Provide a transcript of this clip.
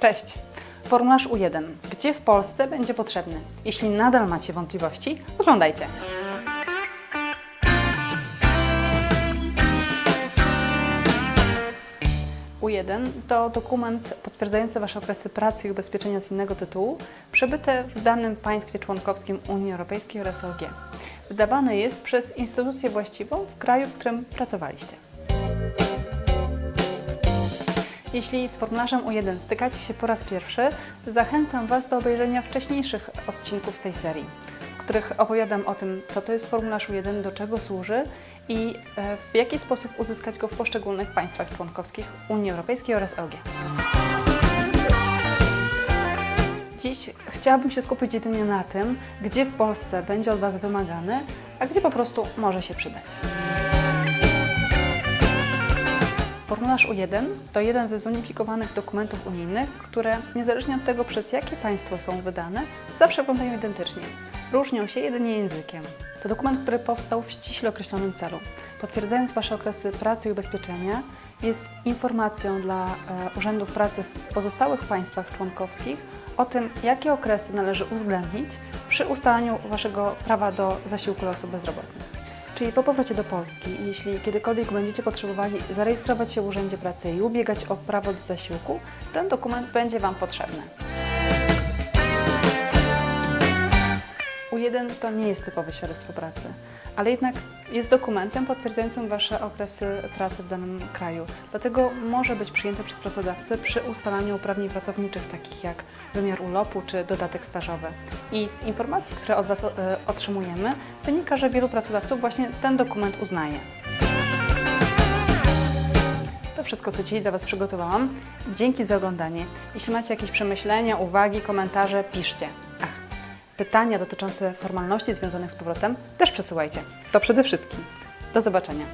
Cześć! Formularz U1. Gdzie w Polsce będzie potrzebny? Jeśli nadal macie wątpliwości, oglądajcie. U1 to dokument potwierdzający Wasze okresy pracy i ubezpieczenia z innego tytułu przebyte w danym państwie członkowskim Unii Europejskiej oraz OG. Wydawany jest przez instytucję właściwą w kraju, w którym pracowaliście. Jeśli z formularzem U1 stykacie się po raz pierwszy, zachęcam Was do obejrzenia wcześniejszych odcinków z tej serii, w których opowiadam o tym, co to jest formularz U1, do czego służy i e, w jaki sposób uzyskać go w poszczególnych państwach członkowskich Unii Europejskiej oraz EOG. Dziś chciałabym się skupić jedynie na tym, gdzie w Polsce będzie od Was wymagany, a gdzie po prostu może się przydać. Formularz U1 to jeden ze zunifikowanych dokumentów unijnych, które niezależnie od tego, przez jakie państwo są wydane, zawsze wyglądają identycznie. Różnią się jedynie językiem. To dokument, który powstał w ściśle określonym celu. Potwierdzając Wasze okresy pracy i ubezpieczenia, jest informacją dla e, urzędów pracy w pozostałych państwach członkowskich o tym, jakie okresy należy uwzględnić przy ustalaniu Waszego prawa do zasiłku dla osób bezrobotnych. Czyli po powrocie do Polski, jeśli kiedykolwiek będziecie potrzebowali zarejestrować się w Urzędzie Pracy i ubiegać o prawo do zasiłku, ten dokument będzie Wam potrzebny. U1 to nie jest typowe świadectwo pracy, ale jednak jest dokumentem potwierdzającym Wasze okresy pracy w danym kraju. Dlatego może być przyjęty przez pracodawcę przy ustalaniu uprawnień pracowniczych, takich jak wymiar urlopu czy dodatek stażowy. I z informacji, które od Was e, otrzymujemy, wynika, że wielu pracodawców właśnie ten dokument uznaje. To wszystko, co dzisiaj dla Was przygotowałam. Dzięki za oglądanie. Jeśli macie jakieś przemyślenia, uwagi, komentarze, piszcie. Pytania dotyczące formalności związanych z powrotem też przesyłajcie. To przede wszystkim. Do zobaczenia.